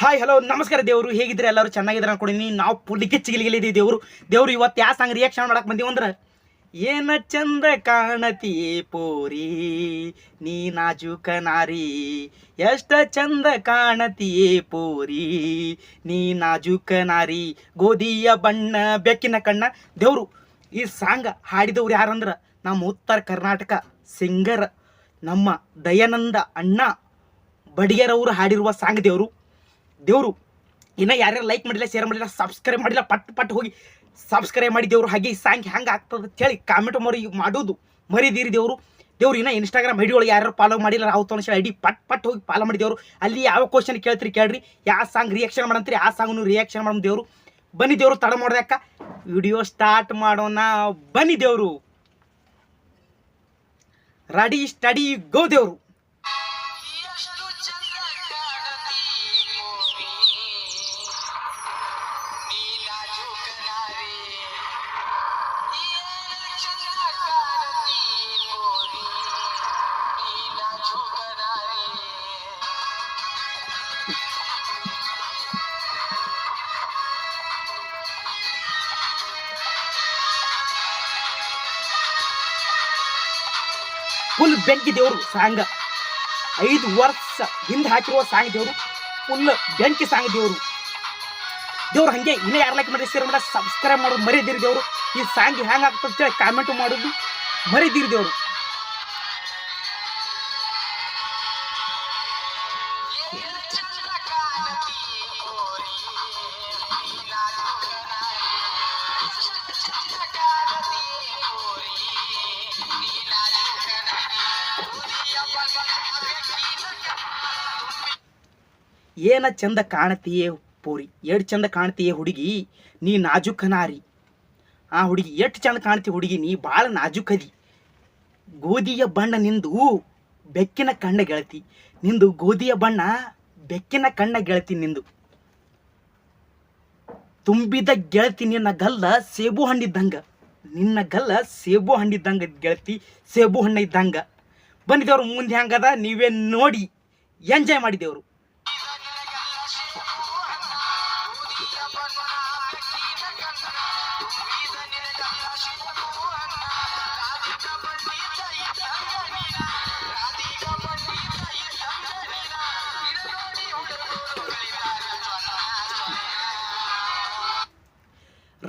Hi hello ನಮಸ್ಕಾರ ದೇವರು. ಹೇಗಿದ್ರೆ ಎಲ್ಲರೂ ಚೆನ್ನಾಗಿದ್ರೆ ಅನ್ಕೊಂಡಿನಿ ನಾವು ಪುಲಿಗೆ ಚಿಗಿಲಿಗಿಲಿದ್ದೀವಿ ದೇವರು. ದೇವರು ಇವತ್ತು ಯಾವ ಸಾಂಗ್ ರಿಯಾಕ್ಷನ್ ಮಾಡಕ್ಕೆ ಬಂದೀವಿ ಅಂದ್ರೆ, ಏನ ಚಂದ ಕಾಣತಿ ಪೋರಿ, ನೀ ನಾಜೂಕ ನಾರಿ, ಎಷ್ಟ ಚಂದ ಕಾಣತಿ ಪೋರಿ, ನೀ ನಾಜೂಕ ನಾರಿ, ಗೋಧಿಯ ಬಣ್ಣ, ಬೆಕ್ಕಿನ ಕಣ್ಣ. ದೇವರು, ಈ ಸಾಂಗ್ ಹಾಡಿದವ್ರು ಯಾರಂದ್ರೆ, ನಮ್ಮ ಉತ್ತರ ಕರ್ನಾಟಕ ಸಿಂಗರ್ ನಮ್ಮ ದಯಾನಂದ ಅಣ್ಣ ಬಡಿಗೆರವರು ಹಾಡಿರುವ ಸಾಂಗ್ ದೇವರು. ದೇವರು. ಇನ್ನು ಯಾರ್ಯಾರು ಲೈಕ್ ಮಾಡಿಲ್ಲ ಶೇರ್ ಮಾಡಿಲ್ಲ ಸಬ್ಸ್ಕ್ರೈಬ್ ಮಾಡಿಲ್ಲ, ಪಟ್ ಪಟ್ ಹೋಗಿ ಸಬ್ಸ್ಕ್ರೈಬ್ ಮಾಡಿ ದೇವರು. ಹಾಗೆ ಈ ಸಾಂಗ್ ಹೆಂಗೆ ಆಗ್ತದೆ ಅಂತ ಹೇಳಿ ಕಾಮೆಂಟ್ ಮರಿ ಮಾಡೋದು ಮರಿದೀರಿ ದೇವರು. ದೇವ್ರು ಇನ್ನ ಇನ್ಸ್ಟಾಗ್ರಾಮ್ ಐಡಿ ಒಳಗೆ ಯಾರು ಫಾಲೋ ಮಾಡಿಲ್ಲ ರಾವುತ್ ಐ ಐಡಿ ಪಟ್ ಪಟ್ ಹೋಗಿ ಫಾಲೋ ಮಾಡಿ ದೇವರು. ಅಲ್ಲಿ ಯಾವ ಕ್ವಶನ್ ಕೇಳ್ತೀರಿ ಕೇಳ್ರಿ. ಯಾವ ಸಾಂಗ್ ರಿಯಾಕ್ಷನ್ ಮಾಡಂತೀರಿ, ಆ ಸಾಂಗ್ನು ರಿಯಾಕ್ಷನ್ ಮಾಡೋಣ ದೇವರು. ಬನ್ನಿ ದೇವ್ರು, ತಡ ಮಾಡ್ದಕ್ಕ ವಿಡಿಯೋ ಸ್ಟಾರ್ಟ್ ಮಾಡೋಣ, ಬನ್ನಿ ದೇವರು. ರೆಡಿ ಸ್ಟಡಿ ಗೋ ದೇವ್ರು. ಬೆಂಕಿ ದೇವರು ಸಾಂಗ್. ಐದು ವರ್ಷ ಹಿಂದೆ ಹಾಕಿರುವ ಸಾಂಗ್ ದೇವರು ಫುಲ್ ಬೆಂಕಿ ಸಾಂಗ್ ದೇವರು ದೇವ್ರು ಹಂಗೆ ಇನ್ನೇ ಯಾರು ಲೈಕ್ ಮಾಡಿ ಸೇರ್ ಮಾಡಿ ಸಬ್ಸ್ಕ್ರೈಬ್ ಮಾಡೋದು ಮರಿದಿರಿ ದೇವರು. ಈ ಸಾಂಗ್ ಹೆಂಗೆ ಆಗ್ತದೆ ಕಾಮೆಂಟ್ ಮಾಡೋದು ಮರಿದಿರಿ ದೇವರು. ಏನ ಚಂದ ಕಾಣತೀಯೇ ಪೋರಿ? ಎಷ್ಟು ಚಂದ ಕಾಣ್ತೀಯೇ ಹುಡುಗಿ? ನೀ ನಾಜುಕನಾರಿ. ಆ ಹುಡುಗಿ ಎಷ್ಟು ಚಂದ ಕಾಣ್ತಿ ಹುಡುಗಿ? ನೀ ಭಾಳ ನಾಜುಕದಿ. ಗೋಧಿಯ ಬಣ್ಣ ನಿಂದು ಬೆಕ್ಕಿನ ಕಣ್ಣ ಗೆಳತಿ. ನಿಂದು ಗೋಧಿಯ ಬಣ್ಣ ಬೆಕ್ಕಿನ ಕಣ್ಣ ಗೆಳತಿ ನಿಂದು. ತುಂಬಿದ ಗೆಳತಿ ನಿನ್ನ ಗಲ್ಲ ಸೇಬು ಹಣ್ಣಿದ್ದಂಗ ನಿನ್ನ ಗಲ್ಲ ಸೇಬು ಹಣ್ಣಿದ್ದಂಗ ಗೆಳತಿ, ಸೇಬು ಹಣ್ಣ ಇದ್ದಂಗ. ಬಂದಿದ್ದವ್ರು ಮುಂದೆ ಹ್ಯಾಂಗದ? ನೀವೇ ನೋಡಿ. ಎಂಜಾಯ್ ಮಾಡಿದೇವ್ರು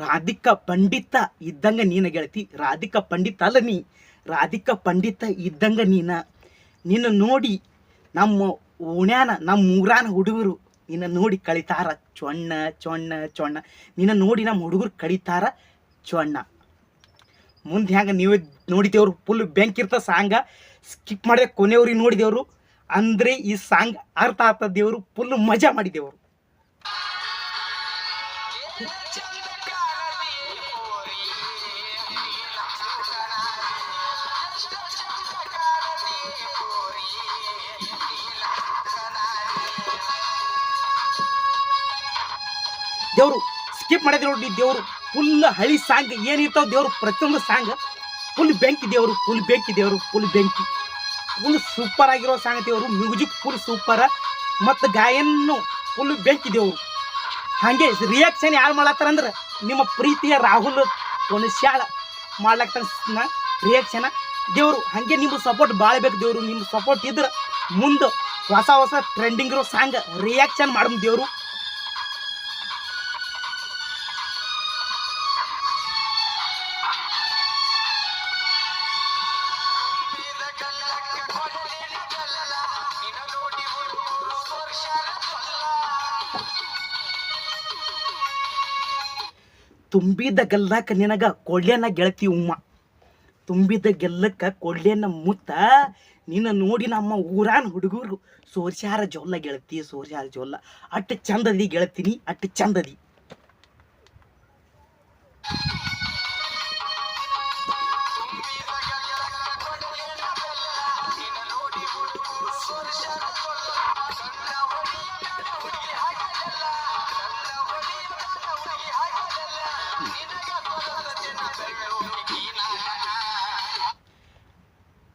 ರಾಧಿಕಾ ಪಂಡಿತ ಇದ್ದಂಗ ನೀನ ಗೆಳತಿ, ರಾಧಿಕ ಪಂಡಿತ ಅಲ್ಲ ನೀ, ರಾಧಿಕ ಪಂಡಿತ ಇದ್ದಂಗ ನೀನ. ನಿನ್ನ ನೋಡಿ ನಮ್ಮ ಓಣ್ಯಾನ, ನಮ್ಮ ಊರಾನ ಹುಡುಗರು ನಿನ್ನ ನೋಡಿ ಕಳಿತಾರ ಚೊಣ್ಣ ಚೊಣ್ಣ ಚೊಣ್ಣ. ನಿನ್ನ ನೋಡಿ ನಮ್ಮ ಹುಡುಗರು ಕಳಿತಾರ ಚೊಣ್ಣ. ಮುಂದೆ ಹೆಂಗೆ ನೀವು ನೋಡಿದೇವ್ರು? ಫುಲ್ ಬೆಂಕಿರ್ತ ಸಾಂಗ. ಸ್ಕಿಪ್ ಮಾಡಿದೆ ಕೊನೆಯವ್ರಿಗೆ ನೋಡಿದೇವ್ರು. ಅಂದ್ರೆ ಈ ಸಾಂಗ್ ಅರ್ಥ ದೇವರು? ಫುಲ್ ಮಜಾ ಮಾಡಿದೇವ್ರು. ದೇವ್ರು ಸ್ಕಿಪ್ ಮಾಡಿದ್ರೆ ನೋಡಿ ದೇವ್ರು. ಫುಲ್ ಹಳಿ ಸಾಂಗ್ ಏನಿರ್ತಾವ ದೇವ್ರು, ಪ್ರತಿಯೊಂದು ಸಾಂಗ್ ಫುಲ್ ಬೆಂಕಿ ದೇವ್ರು ಫುಲ್ ಬೆಂಕಿ ದೇವ್ರು ಫುಲ್ ಬೆಂಕಿ. ಫುಲ್ ಸೂಪರ್ ಆಗಿರೋ ಸಾಂಗ್ ದೇವ್ರು ಮ್ಯೂಸಿಕ್ ಫುಲ್ ಸೂಪರ್ ಮತ್ತು ಗಾಯನ್ನು ಫುಲ್ ಬೆಂಕಿ ದೇವ್ರು. ಹಾಗೆ ರಿಯಾಕ್ಷನ್ ಯಾರು ಮಾಡತ್ತಾರಂದ್ರೆ ನಿಮ್ಮ ಪ್ರೀತಿಯ ರಾಹುಲ್ ಕೊನಶ್ಯಾಳ ಮಾಡ್ಲತ್ತಾನ ರಿಯಾಕ್ಷನ್ ದೇವರು ಹಾಗೆ ನಿಮ್ಮ ಸಪೋರ್ಟ್ ಭಾಳ ಬೇಕು ದೇವರು. ನಿಮ್ಮ ಸಪೋರ್ಟ್ ಇದ್ರೆ ಮುಂದೆ ಹೊಸ ಹೊಸ ಟ್ರೆಂಡಿಂಗ್ ಇರೋ ಸಾಂಗ್ ರಿಯಾಕ್ಷನ್ ಮಾಡಮ್ ದೇವ್ರು. ತುಂಬಿದ ಗಲ್ಲಕ್ಕ ನಿನಗ ಕೊಳ್ಳೆನ ಗೆಳತಿ ಉಮ್ಮ. ತುಂಬಿದ ಗೆಲ್ಲಕ್ಕ ಕೊಳ್ಳೆನ ಮುತ್ತ. ನಿನ್ನ ನೋಡಿ ನಮ್ಮ ಊರಾನ ಹುಡುಗರು ಸೋರ್ಸ್ಯಾರ ಜೊಲ್ಲ ಗೆಳತಿ, ಸೋರ್ಸ್ಯಾರ ಜೊಲ್ಲ ಅಟ್ಟು ಚಂದದಿ ಗೆಳತೀನಿ ಅಟ್ಟು ಚಂದದಿ.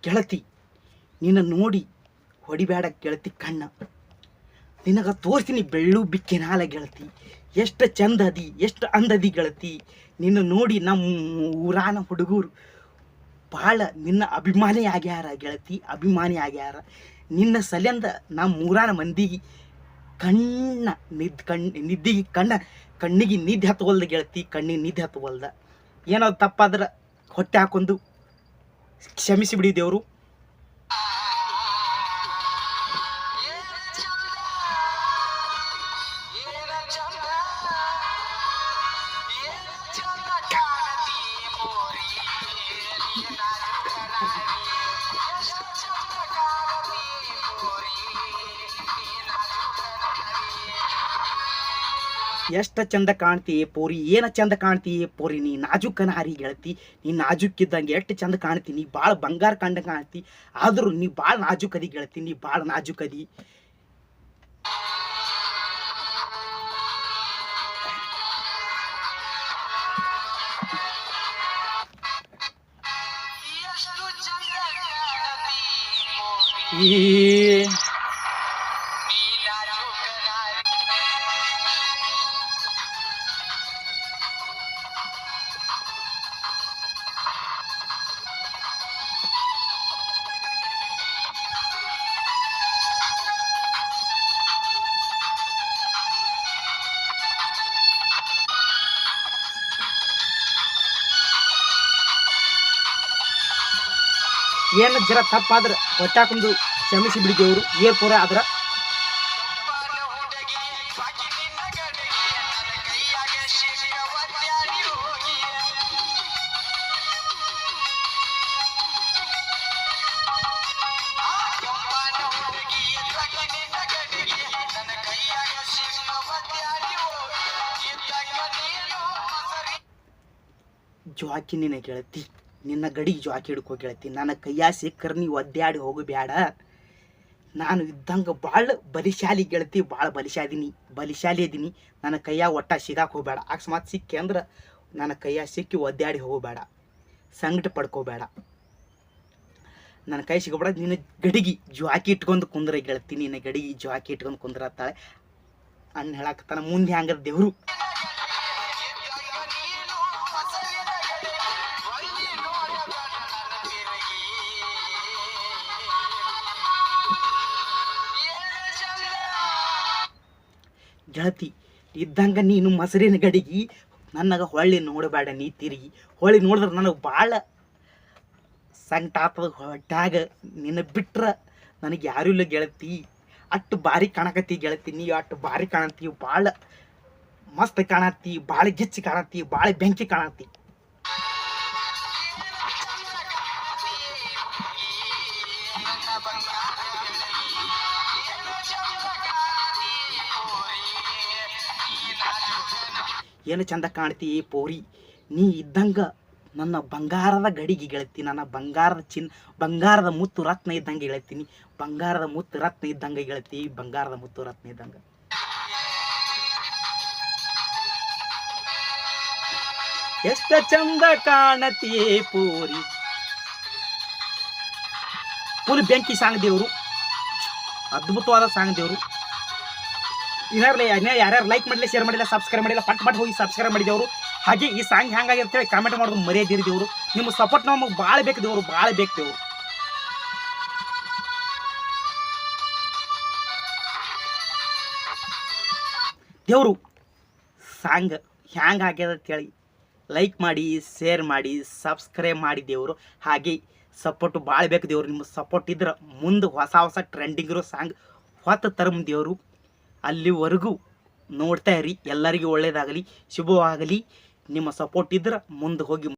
ಗೆಳತಿ, ನಿನ್ನ ನೋಡಿ ಹೊಡಿಬೇಡ ಗೆಳತಿ ಕಣ್ಣ. ನಿನಗೆ ತೋರಿಸ್ತೀನಿ ಬೆಳ್ಳು ಬಿಕ್ಕಿನಾಲ ಗೆಳತಿ. ಎಷ್ಟು ಚಂದ ಅದಿ, ಎಷ್ಟು ಅಂದದಿ ಗೆಳತಿ. ನಿನ್ನ ನೋಡಿ ನಮ್ಮ ಊರಾನ ಹುಡುಗರು ಭಾಳ ನಿನ್ನ ಅಭಿಮಾನಿ ಆಗ್ಯಾರ ಗೆಳತಿ, ಅಭಿಮಾನಿ ಆಗ್ಯಾರ. ನಿನ್ನ ಸಲೆಂದ ನಮ್ಮ ಊರಾನ ಮಂದಿಗೆ ಕಣ್ಣ ನಿದ್ ಕಣ್, ನಿದ್ದಿಗೆ ಕಣ್ಣ, ಕಣ್ಣಿಗೆ ನಿದ್ದೆ ಹತ್ತುವಲ್ದ ಗೆಳತಿ, ಕಣ್ಣಿಗೆ ನಿದ್ದೆ ಹತ್ತುವಲ್ದ ಏನೋ ತಪ್ಪಾದ್ರೆ ಹೊಟ್ಟೆ ಹಾಕೊಂಡು ಕ್ಷಮಿಸಿ ಬಿಡಿ ದೇವರು. ಎಷ್ಟು ಚಂದ ಕಾಣ್ತಿ ಪೋರಿ? ಏನ ಚಂದ ಕಾಣ್ತಿ ಪೋರಿ? ನೀ ನಾಜುಕನ ಹಾರಿ ಗೆಳತಿ. ನೀ ನಾಜುಕ್ಕಿದ್ದಂಗೆ ಎಷ್ಟು ಚಂದ ಕಾಣ್ತಿ? ನೀ ಭಾಳ ಬಂಗಾರ ಕಂಡ ಕಾಣ್ತಿ. ಆದರೂ ನೀ ಭಾಳ ನಾಜುಕದಿ ಗೆಳತಿ. ನೀ ಭಾಳ ನಾಜುಕದಿ. ಈ ಏನು ಜರ ತಪ್ಪಾದ್ರೆ ಹೊಟ್ಟೆ ಹಾಕೊಂಡು ಕ್ಷಮಿಸಿ ಬಿಡಿ ದೇವರು. ಏರ್ ಪೂರ ಆದ್ರ ಬಾನ ಹುಡುಗಿ ಬಾಕಿ ನಿನ್ನ ಗಡಿಗೆ ಜ್ವಾಕಿ ಹಿಡ್ಕೋ ಗೆಳತಿ ನನ್ನ ಕೈಯ ಸಿಕ್ಕರ್ ನೀವು ಒದ್ದಾಡಿ ಹೋಗಬೇಡ ನಾನು ಇದ್ದಂಗೆ ಭಾಳ ಬಲಿಶಾಲಿ ಗೆಳತಿ ಭಾಳ ಬಲಿಶಾಲಿನಿ ಬಲಿಶಾಲಿ ಇದೀನಿ ನನ್ನ ಕೈಯ ಒಟ್ಟ ಸಿಗಾಕ್ ಹೋಗಬೇಡ. ಅಕಸ್ಮಾತ್ ಸಿಕ್ಕಿ ಅಂದ್ರೆ ನನ್ನ ಕೈಯ ಸಿಕ್ಕಿ ಒದ್ದಾಡಿ ಹೋಗಬೇಡ ಸಂಕಟ ಪಡ್ಕೋಬೇಡ ನನ್ನ ಕೈ ಸಿಗಬೇಡ. ನಿನ್ನ ಗಡಿಗೆ ಜಾಕಿ ಇಟ್ಕೊಂಡು ಕುಂದ್ರ ಗೆಳತಿ. ನಿನ್ನ ಗಡಿಗೆ ಜಾಕಿ ಇಟ್ಕೊಂಡು ಕುಂದ್ರತ್ತಾಳೆ ಅಣ್ಣ ಹೇಳಾಕತ್ತಾನ, ಮುಂದೆ ಹ್ಯಾಂಗ ದೇವ್ರು? ಗೆಳತಿ ಇದ್ದಂಗ ನೀನು ಮೊಸರಿನ ಗಡಿಗೆ, ನನಗ ಹೊಳ್ಳಿ ನೋಡಬೇಡ ನೀ ತಿರುಗಿ. ಹೊಳ್ಳಿ ನೋಡಿದ್ರೆ ನನಗೆ ಭಾಳ ಸಂಕಟ ಆಗ್ತದ ಹೊಟ್ಯಾಗ. ನಿನ್ನ ಬಿಟ್ರೆ ನನಗೆ ಯಾರೂ ಇಲ್ಲ ಗೆಳತಿ. ಅಷ್ಟು ಭಾರಿ ಕಾಣಕತ್ತಿ ಗೆಳತಿ, ನೀ ಅಷ್ಟು ಭಾರಿ ಕಾಣತ್ತೀವಿ ಭಾಳ ಮಸ್ತ್ ಕಾಣತ್ತಿ ಭಾಳ ಗಿಚ್ಚಿ ಕಾಣತ್ತಿ ಭಾಳ ಬೆಂಕಿ ಕಾಣತ್ತಿ. ಏನು ಚಂದ ಕಾಣ್ತಿ ಪೋರಿ? ನೀ ಇದ್ದಂಗ ನನ್ನ ಬಂಗಾರದ ಗಡಿಗೆ ಗೆಳತಿ, ನನ್ನ ಬಂಗಾರದ ಚಿನ್, ಬಂಗಾರದ ಮುತ್ತು ರತ್ನ ಇದ್ದಂಗೆ ಗೆಳತೀನಿ ಬಂಗಾರದ ಮುತ್ತು ರತ್ನ ಇದ್ದಂಗೆ ಗೆಳತಿ, ಬಂಗಾರದ ಮುತ್ತು ರತ್ನ ಇದ್ದಂಗೆ. ಎಷ್ಟ ಚಂದ ಕಾಣತಿ ಪೂರಿ? ಫುಲ್ ಬೆಂಕಿ ಸಾಂಗ್ ದೇವರು. ಅದ್ಭುತವಾದ ಸಾಂಗ್ ದೇವರು. ಇನ್ನಾರಲ್ಲ ಯಾರ್ಯಾರು ಲೈಕ್ ಮಾಡಲಿ ಶೇರ್ ಮಾಡಿಲ್ಲ ಸಬ್ಸ್ಕ್ರೈಬ್ ಮಾಡಿಲ್ಲ, ಪಟ್ ಪಟ್ ಹೋಗಿ ಸಬ್ಸ್ಕ್ರೈಬ್ ಮಾಡಿದವರು. ಹಾಗೆ ಈ ಸಾಂಗ್ ಹೆಂಗಾಗಿ ಅಂತೇಳಿ ಕಾಮೆಂಟ್ ಮಾಡೋದು ಮರೆಯದಿರಿ ದೇವರು. ನಿಮ್ಮ ಸಪೋರ್ಟ್ ನಮಗೆ ಭಾಳ ಬೇಕು ದೇವರು ಭಾಳ ಬೇಕು ದೇವರು. ದೇವರು ಸಾಂಗ್ ಹ್ಯಾಂಗ್ ಆಗ್ಯದ ಅಂತೇಳಿ ಲೈಕ್ ಮಾಡಿ ಶೇರ್ ಮಾಡಿ ಸಬ್ಸ್ಕ್ರೈಬ್ ಮಾಡಿ ದೇವರು. ಹಾಗೆ ಸಪೋರ್ಟ್ ಭಾಳ ಬೇಕು ದೇವರು. ನಿಮ್ಮ ಸಪೋರ್ಟ್ ಇದ್ರೆ ಮುಂದೆ ಹೊಸ ಹೊಸ ಟ್ರೆಂಡಿಂಗ್ ಇರೋ ಸಾಂಗ್ ಹೊತ್ತು ತರಮ್ ದೇವರು. ಅಲ್ಲಿವರೆಗೂ ನೋಡ್ತಾ ಇರಿ. ಎಲ್ಲರಿಗೂ ಒಳ್ಳೆಯದಾಗಲಿ ಶುಭವಾಗಲಿ. ನಿಮ್ಮ ಸಪೋರ್ಟ್ ಇದ್ರೆ ಮುಂದೆ ಹೋಗಿ